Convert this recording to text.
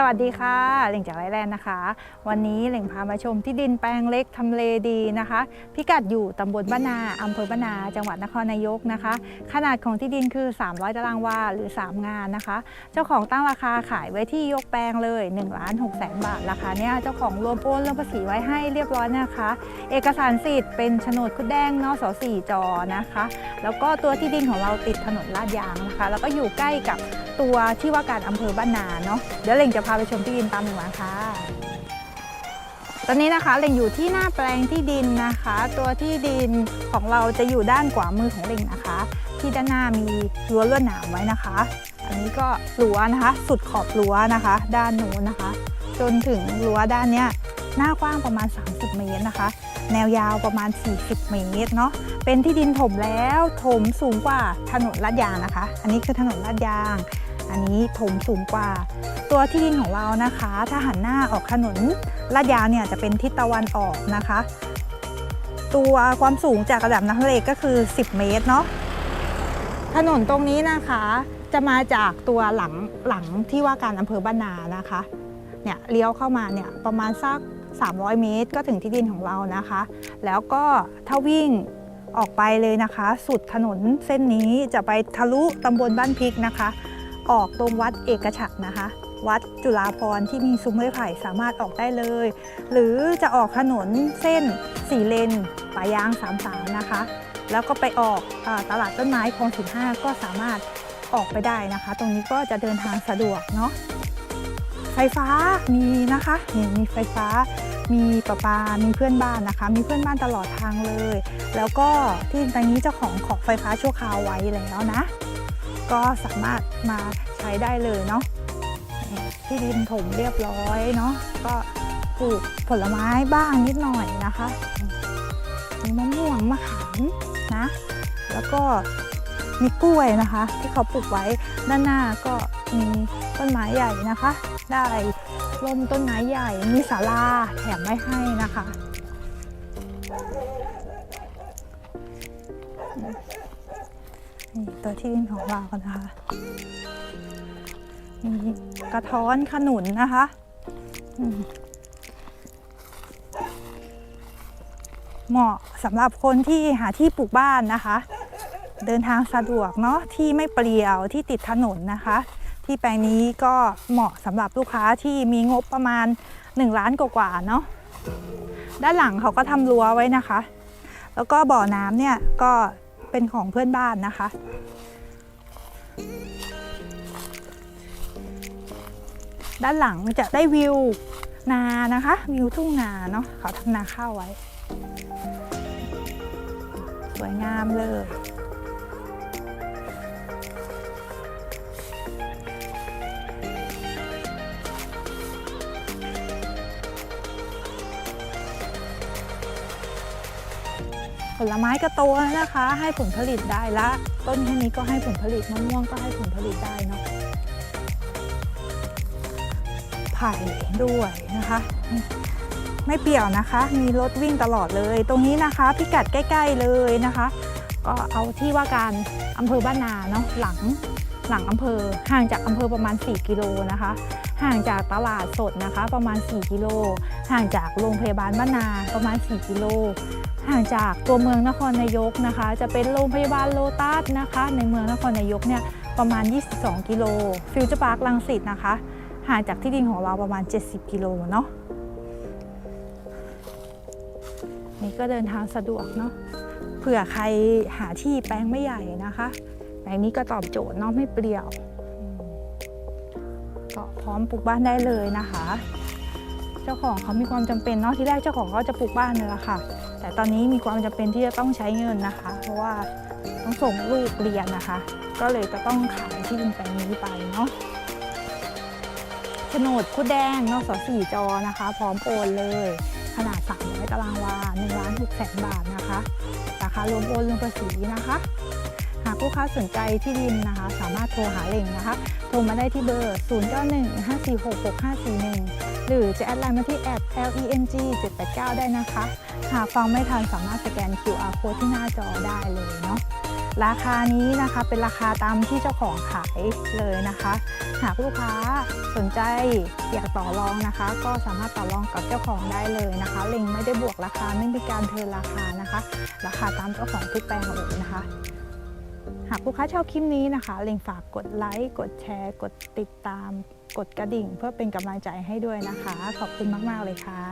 สวัสดีค่ะเหล่งจากไรแลนด์นะคะ วันนี้เหล่งพามาชมที่ดินแปลงเล็กทำเลดีนะคะ พิกัดอยู่ตำบลบ้านนาอำเภอบ้านนา จังหวัดนครนายกนะคะ ขนาดของที่ดินคือ 300 ตารางวาหรือ 3 งานนะคะ เจ้าของตั้งราคาขายไว้ที่ยกแปลงเลย1ล้าน6แสนบาทราคาเนี้ยเจ้าของรวมโอนรวมภาษีไว้ให้เรียบร้อยนะคะ เอกสารสิทธิ์เป็นโฉนดคุดแดงนสสี่จอนะคะ แล้วก็ตัวที่ดินของเราติดถนนลาดยางนะคะ แล้วก็อยู่ใกล้กับ ตัวที่ว่าการอำเภอบ้านนาเนาะเดี๋ยวเล่งจะพาไปชมที่ดินตามหนึ่งมาค่ะ ตอนนี้นะคะเล่งอยู่ที่หน้าแปลงที่ดินนะคะ ตัวที่ดินของเราจะอยู่ด้านขวามือของเล่งนะคะ ที่ด้านหน้ามีรั้วลวดหนามไว้นะคะ อันนี้ก็รั้วนะคะ สุดขอบรั้วนะคะ ด้านโน้นนะคะ จนถึงรั้วด้านเนี้ยหน้ากว้างประมาณ 30 เมตรนะคะ แนวยาวประมาณ 40 เมตรเนาะ เป็นที่ดินถมแล้ว ถมสูงกว่าถนนลาดยางนะคะ อันนี้คือถนนลาดยาง อันนี้ถมสูงกว่า ตัวที่ดินของเรานะคะ ถ้าหันหน้าออกถนนลาดยางเนี่ยจะเป็นทิศตะวันออกนะคะ ตัวความสูงจากระดับน้ำทะเลก็คือ 10 เมตรเนาะถนนตรงนี้นะคะจะมาจากตัวหลังหลังที่ว่าการอำเภอบ้านนานะคะเนี่ยเลี้ยวเข้ามาเนี่ยประมาณสัก 300 เมตร ก็ถึงที่ดินของเรานะคะ แล้วก็ถ้าวิ่งออกไปเลยนะคะ สุดถนนเส้นนี้จะไปทะลุตำบลบ้านพริกนะคะ ออกตรงวัดเอกฉัตรนะคะ วัดจุฬาพรณ์ที่มีซุ้มไม้ไผ่สามารถออกได้เลย หรือจะออกถนนเส้นสี่เลนป่ายางสามสามนะคะ แล้วก็ไปออกอตลาดต้นไม้คลองสิบห้าก็สามารถออกไปได้นะคะ ตรงนี้ก็จะเดินทางสะดวกเนาะไฟฟ้ามีนะคะนี่มีไฟฟ้ามีประปา มีเพื่อนบ้านนะคะ มีเพื่อนบ้านตลอดทางเลย แล้วก็ที่ตรงนี้เจ้าของขอไฟฟ้าชั่วคราวไว้แล้วนะ ก็สามารถมาใช้ได้เลยเนาะที่ดินถมเรียบร้อยเนาะก็ปลูกผลไม้บ้างนิดหน่อยนะคะมีมะม่วงมะขามนะ แล้วก็มีกล้วยนะคะ ที่เขาปลูกไว้ด้านหน้าก็มีต้นไม้ใหญ่นะคะ ได้ร่มต้นไม้ใหญ่มีศาลาแถมไว้ให้นะคะ นี่ตัวที่ดินของเรากันนะคะ มีกระท้อนขนุนนะคะเหมาะสำหรับคนที่หาที่ปลูกบ้านนะคะ เดินทางสะดวกเนาะที่ไม่เปลี่ยวที่ติดถนนนะคะ ที่แปลงนี้ก็เหมาะสำหรับลูกค้าที่มีงบประมาณ 1 ล้านกว่าเนาะด้านหลังเขาก็ทำรั้วไว้นะคะ แล้วก็บ่อน้ำเนี่ยก็ เป็นของเพื่อนบ้านนะคะ ด้านหลังจะได้วิวนานะคะ วิวทุ่งนาเนาะเขาทำนาข้าวไว้ สวยงามเลย ผลไม้ก็โตแล้วนะคะ ให้ผลผลิตได้ละ ต้นแค่นี้ก็ให้ผลผลิตมะม่วงก็ให้ผลผลิตได้เนาะไผ่ด้วยนะคะ ไม่เปี่ยวนะคะ มีรถวิ่งตลอดเลย ตรงนี้นะคะ พิกัดใกล้ ๆเลยนะคะ ก็เอาที่ว่าการอำเภอบ้านนาเนาะหลังหลังอำเภอห่างจากอำเภอประมาณ 4 กิโลนะคะ ห่างจากตลาดสดนะคะ ประมาณ 4 กิโล ห่างจากโรงพยาบาลบ้านนาประมาณ 4 กิโล ห่างจากตัวเมืองนครนายกนะคะ จะเป็นโรงพยาบาลโลตัสนะคะ ในเมืองนครนายกเนี่ยประมาณ 22 กิโลฟิวเจอร์พาร์คลังสิตนะคะ ห่างจากที่ดินของเราประมาณ 70 กิโลเนาะนี่ก็เดินทางสะดวกเนาะเผื่อใครหาที่แปลงไม่ใหญ่นะคะ แปลงนี้ก็ตอบโจทย์เนาะไม่เปลี่ยวก็พร้อมปลูกบ้านได้เลยนะคะ เจ้าของเขามีความจำเป็นเนาะที่แรกเจ้าของเขาจะปลูกบ้านเลยละค่ะ แต่ตอนนี้มีความจำเป็นที่จะต้องใช้เงินนะคะ เพราะว่าต้องส่งลูกเรียนนะคะ ก็เลยจะต้องขายที่ดินแปลงนี้ไปเนาะโฉนดคุดแดงนสสี่จอนะคะ พร้อมโอนเลย ขนาด300ตารางวา1ล้าน6แสนบาทนะคะราคารวมโอนรวมภาษีนะคะ หากลูกค้าสนใจที่ดินนะคะ สามารถโทรหาเล่งนะคะ โทรมาได้ที่เบอร์ 0915466541 หรือจะแอดไลน์มาที่แอด leng 789ได้นะคะ หากฟังไม่ทันสามารถสแกน QR code ที่หน้าจอได้เลยเนาะราคานี้นะคะเป็นราคาตามที่เจ้าของขายเลยนะคะ หากลูกค้าสนใจอยากต่อรองนะคะ ก็สามารถต่อรองกับเจ้าของได้เลยนะคะเล็งไม่ได้บวกราคาไม่มีการเทินราคานะคะ ราคาตามเจ้าของทุกแปลงเลยนะคะ หากลูกค้าชอบคลิปนี้นะคะเล็งฝากกดไลค์กดแชร์ กดติดตาม กดกระดิ่งเพื่อเป็นกำลังใจให้ด้วยนะคะ ขอบคุณมาก ๆ เลยค่ะ